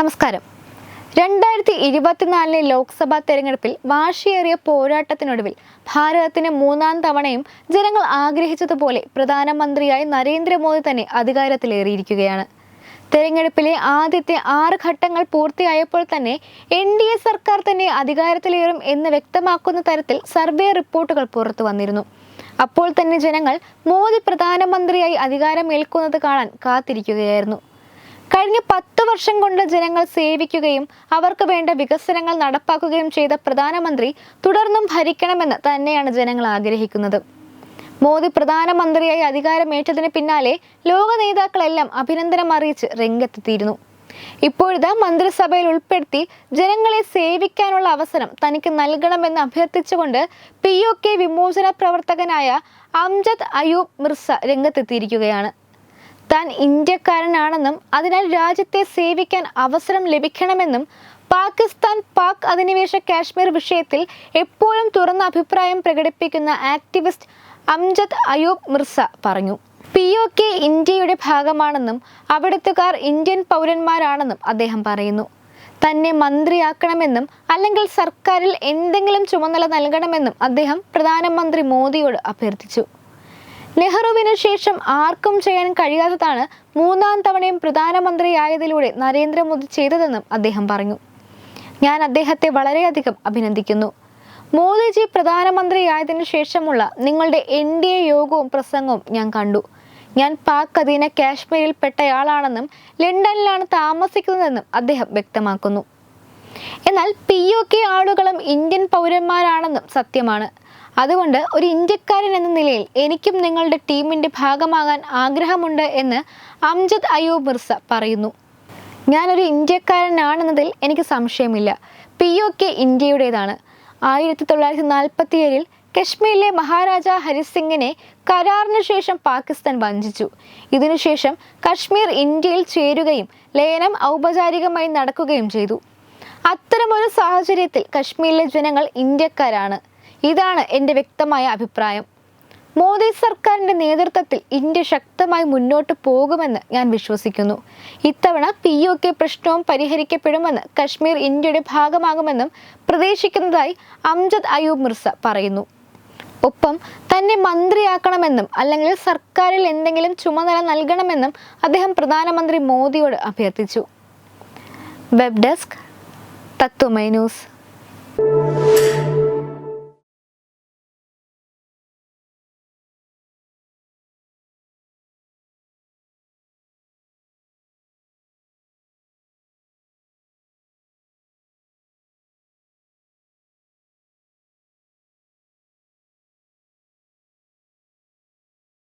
നമസ്കാരം. രണ്ടായിരത്തി ഇരുപത്തിനാലിലെ ലോക്സഭാ തെരഞ്ഞെടുപ്പിൽ വാശിയേറിയ പോരാട്ടത്തിനൊടുവിൽ ഭാരതത്തിന് മൂന്നാം തവണയും ജനങ്ങൾ ആഗ്രഹിച്ചതുപോലെ പ്രധാനമന്ത്രിയായി നരേന്ദ്രമോദി തന്നെ അധികാരത്തിലേറിയിരിക്കുകയാണ്. തെരഞ്ഞെടുപ്പിലെ ആദ്യത്തെ ആറ് ഘട്ടങ്ങൾ പൂർത്തിയായപ്പോൾ തന്നെ എൻ ഡി എ സർക്കാർ തന്നെ അധികാരത്തിലേറും എന്ന് വ്യക്തമാക്കുന്ന തരത്തിൽ സർവേ റിപ്പോർട്ടുകൾ പുറത്തു വന്നിരുന്നു. അപ്പോൾ തന്നെ ജനങ്ങൾ മോദി പ്രധാനമന്ത്രിയായി അധികാരമേൽക്കുന്നത് കാണാൻ കാത്തിരിക്കുകയായിരുന്നു. കഴിഞ്ഞ പത്ത് വർഷം കൊണ്ട് ജനങ്ങൾ സേവിക്കുകയും അവർക്ക് വേണ്ട വികസനങ്ങൾ നടപ്പാക്കുകയും ചെയ്ത പ്രധാനമന്ത്രി തുടർന്നും ഭരിക്കണമെന്ന് തന്നെയാണ് ജനങ്ങൾ ആഗ്രഹിക്കുന്നത്. മോദി പ്രധാനമന്ത്രിയായി അധികാരമേറ്റതിന് പിന്നാലെ ലോക നേതാക്കളെല്ലാം അഭിനന്ദനം അറിയിച്ച് രംഗത്തെത്തിയിരുന്നു. ഇപ്പോഴിതാ മന്ത്രിസഭയിൽ ഉൾപ്പെടുത്തി ജനങ്ങളെ സേവിക്കാനുള്ള അവസരം തനിക്ക് നൽകണമെന്ന് അഭ്യർത്ഥിച്ചുകൊണ്ട് പി ഒ കെ വിമോചന പ്രവർത്തകനായ അംജദ് അയൂബ് മിർസ രംഗത്തെത്തിയിരിക്കുകയാണ്. താൻ ഇന്ത്യക്കാരനാണെന്നും അതിനാൽ രാജ്യത്തെ സേവിക്കാൻ അവസരം ലഭിക്കണമെന്നും പാകിസ്ഥാൻ പാക് അധിനിവേശ കാശ്മീർ വിഷയത്തിൽ എപ്പോഴും തുറന്ന അഭിപ്രായം പ്രകടിപ്പിക്കുന്ന ആക്ടിവിസ്റ്റ് അംജദ് അയൂബ് മിർസ പറഞ്ഞു. പി ഒ കെ ഇന്ത്യയുടെ ഭാഗമാണെന്നും അവിടുത്തുകാർ ഇന്ത്യൻ പൗരന്മാരാണെന്നും അദ്ദേഹം പറയുന്നു. തന്നെ മന്ത്രിയാക്കണമെന്നും അല്ലെങ്കിൽ സർക്കാരിൽ എന്തെങ്കിലും ചുമതല നൽകണമെന്നും അദ്ദേഹം പ്രധാനമന്ത്രി മോദിയോട് അഭ്യർത്ഥിച്ചു. നെഹ്റുവിന് ശേഷം ആർക്കും ചെയ്യാൻ കഴിയാത്തതാണ് മൂന്നാം തവണയും പ്രധാനമന്ത്രിയായതിലൂടെ നരേന്ദ്രമോദി ചെയ്തതെന്നും അദ്ദേഹം പറഞ്ഞു. ഞാൻ അദ്ദേഹത്തെ വളരെയധികം അഭിനന്ദിക്കുന്നു. മോദിജി പ്രധാനമന്ത്രിയായതിനു ശേഷമുള്ള നിങ്ങളുടെ എൻ ഡി എ യോഗവും പ്രസംഗവും ഞാൻ കണ്ടു. ഞാൻ പാക് അധീന കാശ്മീരിൽ പെട്ടയാളാണെന്നും ലണ്ടനിലാണ് താമസിക്കുന്നതെന്നും അദ്ദേഹം വ്യക്തമാക്കുന്നു. എന്നാൽ പി ഒ കെ ആളുകളും ഇന്ത്യൻ പൗരന്മാരാണെന്നും സത്യമാണ്. അതുകൊണ്ട് ഒരു ഇന്ത്യക്കാരൻ എന്ന നിലയിൽ എനിക്കും നിങ്ങളുടെ ടീമിന്റെ ഭാഗമാകാൻ ആഗ്രഹമുണ്ട് എന്ന് അംജദ് അയ്യൂബ് മിർസ പറയുന്നു. ഞാനൊരു ഇന്ത്യക്കാരനാണെന്നതിൽ എനിക്ക് സംശയമില്ല. പി ഒ കെ ഇന്ത്യയുടേതാണ്. ആയിരത്തി തൊള്ളായിരത്തി നാൽപ്പത്തി ഏഴിൽ കശ്മീരിലെ മഹാരാജ ഹരിസിംഗിനെ കരാറിന് ശേഷം പാകിസ്ഥാൻ വഞ്ചിച്ചു. ഇതിനുശേഷം കശ്മീർ ഇന്ത്യയിൽ ചേരുകയും ലയനം ഔപചാരികമായി നടക്കുകയും ചെയ്തു. അത്തരമൊരു സാഹചര്യത്തിൽ കശ്മീരിലെ ജനങ്ങൾ ഇന്ത്യക്കാരാണ്. ഇതാണ് എന്റെ വ്യക്തമായ അഭിപ്രായം. മോദി സർക്കാരിന്റെ നേതൃത്വത്തിൽ ഇന്ത്യ ശക്തമായി മുന്നോട്ട് പോകുമെന്ന് ഞാൻ വിശ്വസിക്കുന്നു. ഇത്തവണ പി ഒ കെ പ്രശ്നവും പരിഹരിക്കപ്പെടുമെന്ന് കശ്മീർ ഇന്ത്യയുടെ ഭാഗമാകുമെന്നും പ്രതീക്ഷിക്കുന്നതായി അംജദ് അയൂബ് മിർസ പറയുന്നു. ഒപ്പം തന്നെ മന്ത്രിയാക്കണമെന്നും അല്ലെങ്കിൽ സർക്കാരിൽ എന്തെങ്കിലും ചുമതല നൽകണമെന്നും അദ്ദേഹം പ്രധാനമന്ത്രി മോദിയോട് അഭ്യർത്ഥിച്ചു. Web desk Tatwamayi news.